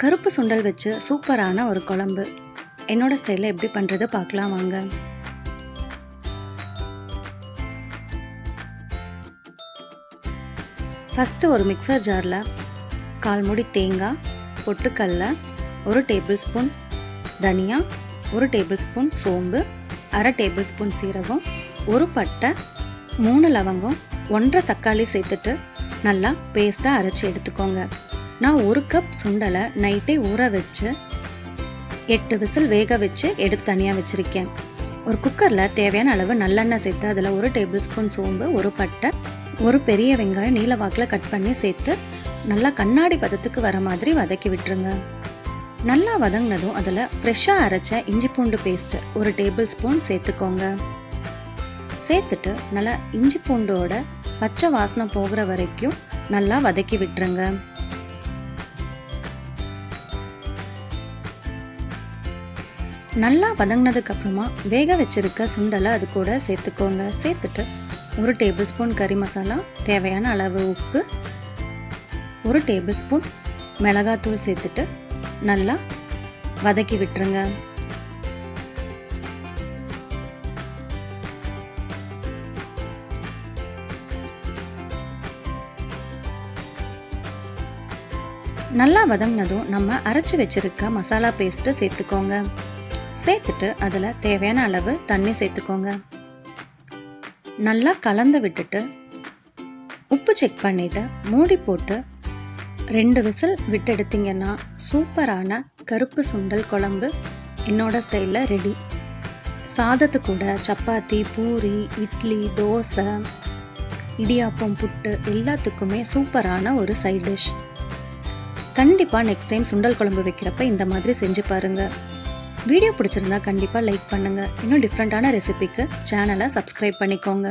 கருப்பு சுண்டல் வச்சு சூப்பரான ஒரு குழம்பு. என்னோட ஸ்டைலில் எப்படி பண்ணுறது பார்க்கலாம் வாங்க. ஃபஸ்ட்டு ஒரு மிக்சர் ஜாரில் கால் மூடி தேங்காய் பொட்டுக்கல்ல ஒரு டேபிள் ஸ்பூன் தனியா ஒரு டேபிள் ஸ்பூன் சோம்பு அரை டேபிள் ஸ்பூன் சீரகம் ஒரு பட்டை மூணு லவங்கம் ஒன்றரை தக்காளி சேர்த்துட்டு நல்லா பேஸ்ட்டாக அரைச்சி எடுத்துக்கோங்க. நான் ஒரு கப் சுண்டலை நைட்டே ஊற வச்சு எட்டு விசில் வேக வச்சு எடுத்து தனியாக வச்சுருக்கேன். ஒரு குக்கரில் தேவையான அளவு நல்லெண்ணெய் சேர்த்து அதில் ஒரு டேபிள் ஸ்பூன் சோம்பு ஒரு பட்டை ஒரு பெரிய வெங்காயம் நீல வாக்கில் கட் பண்ணி சேர்த்து நல்லா கண்ணாடி பதத்துக்கு வர மாதிரி வதக்கி விட்டுருங்க. நல்லா வதங்கினதும் அதில் ஃப்ரெஷ்ஷாக அரைச்ச இஞ்சி பூண்டு பேஸ்ட்டு ஒரு டேபிள் ஸ்பூன் சேர்த்துக்கோங்க. சேர்த்துட்டு நல்லா இஞ்சி பூண்டோட பச்சை வாசனை போகிற வரைக்கும் நல்லா வதக்கி விட்டுருங்க. நல்லா வதங்கினதுக்கு அப்புறமா வேக வச்சிருக்க சுண்டலை அது கூட சேர்த்துக்கோங்க. சேர்த்துட்டு ஒரு டேபிள் ஸ்பூன் கறி மசாலா தேவையான அளவு உப்பு ஒரு டேபிள் ஸ்பூன் மிளகாத்தூள் சேர்த்துட்டு நல்லா வதக்கி விட்டுருங்க. நல்லா வதங்கினதும் நம்ம அரைச்சி வச்சிருக்க மசாலா பேஸ்ட்டு சேர்த்துக்கோங்க. சேர்த்துட்டு அதில் தேவையான அளவு தண்ணி சேர்த்துக்கோங்க. நல்லா கலந்து விட்டுட்டு உப்பு செக் பண்ணிவிட்டு மூடி போட்டு ரெண்டு விசில் விட்டெடுத்தீங்கன்னா சூப்பரான கருப்பு சுண்டல் குழம்பு என்னோட ஸ்டைலில் ரெடி சாதத்து கூட சப்பாத்தி பூரி இட்லி தோசை இடியாப்பம் புட்டு எல்லாத்துக்குமே சூப்பரான ஒரு சைட் டிஷ் கண்டிப்பாக நெக்ஸ்ட் டைம் சுண்டல் குழம்பு வைக்கிறப்ப இந்த மாதிரி செஞ்சு பாருங்கள் வீடியோ பிடிச்சிருந்தா கண்டிப்பாக லைக் பண்ணுங்கள் இன்னும் டிஃப்ரெண்ட்டான ரெசிபிக்கு சேனலை சப்ஸ்கிரைப் பண்ணிக்கோங்க.